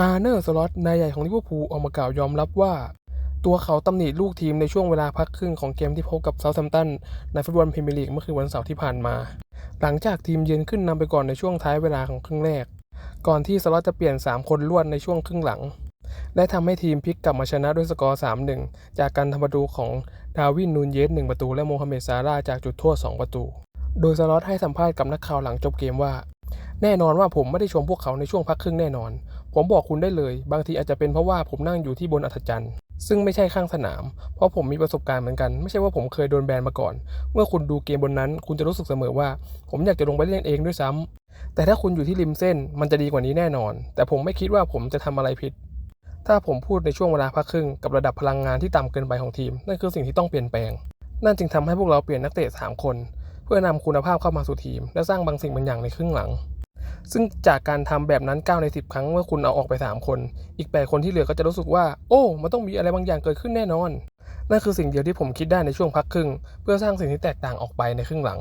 อาร์เนอร์สล็อตนายใหญ่ของลิเวอร์พูลออกมากล่าวยอมรับว่า ตัวเขาตำหนิลูกทีมในช่วงเวลาพักครึ่งของเกมที่พบกับเซาท์แฮมป์ตันในฟุตบอลพรีเมียร์ลีกเมื่อคืนวันเสาร์ที่ผ่านมา หลังจากทีมเยือนขึ้นนำไปก่อนในช่วงท้ายเวลาของครึ่งแรก ก่อนที่สล็อตจะเปลี่ยน 3 คนรวดในช่วงครึ่งหลัง และทำให้ทีมพลิกกลับมาชนะด้วยสกอร์ 3-1 จากการทำประตูของดาวินนูนเยส1ประตูและโมฮัมเหม็ดซาร่าจากจุดโทษ2ประตู โดยสล็อตให้สัมภาษณ์กับนักข่าวหลังจบเกมว่า แน่นอนว่าผมไม่ได้ชมพวกเขาในช่วงพักครึ่งแน่นอน ผมบอกคุณได้เลย บางทีอาจจะเป็นเพราะว่าผมนั่งอยู่ที่บนอัธจันทร์ซึ่งไม่ใช่ข้างสนาม เพราะผมมีประสบการณ์เหมือนกัน ไม่ใช่ว่าผมเคยโดนแบนมาก่อน เมื่อคุณดูเกมบนนั้น คุณจะรู้สึกเสมอว่า ผมอยากจะลงไปเล่นเองด้วยซ้ำแต่ถ้าคุณอยู่ที่ริมเส้น มันจะดีกว่านี้แน่นอน แต่ผมไม่คิดว่าผมจะทำอะไรผิด ถ้าผมพูดในช่วงเวลาพักครึ่งกับระดับพลังงานที่ต่ำเกินไปของทีม นั่นคือสิ่งที่ต้องเปลี่ยนแปลง นั่นจึงทำให้พวกเราเปลี่ยนนักเตะสามคน เพื่อนำคุณภาพเข้ามาสู่ทีม และสร้างบางสิ่งบางอย่างในครึ่งหลัง ซึ่งจากการทำแบบนั้น 9 ใน 10 ครั้งเมื่อคุณเอาออกไป 3 คน อีก 8 คนที่เหลือก็จะรู้สึกว่า โอ้ มันต้องมีอะไรบางอย่างเกิดขึ้นแน่นอน นั่นคือสิ่งเดียวที่ผมคิดได้ในช่วงพักครึ่ง เพื่อสร้างสิ่งที่แตกต่างออกไปในครึ่งหลัง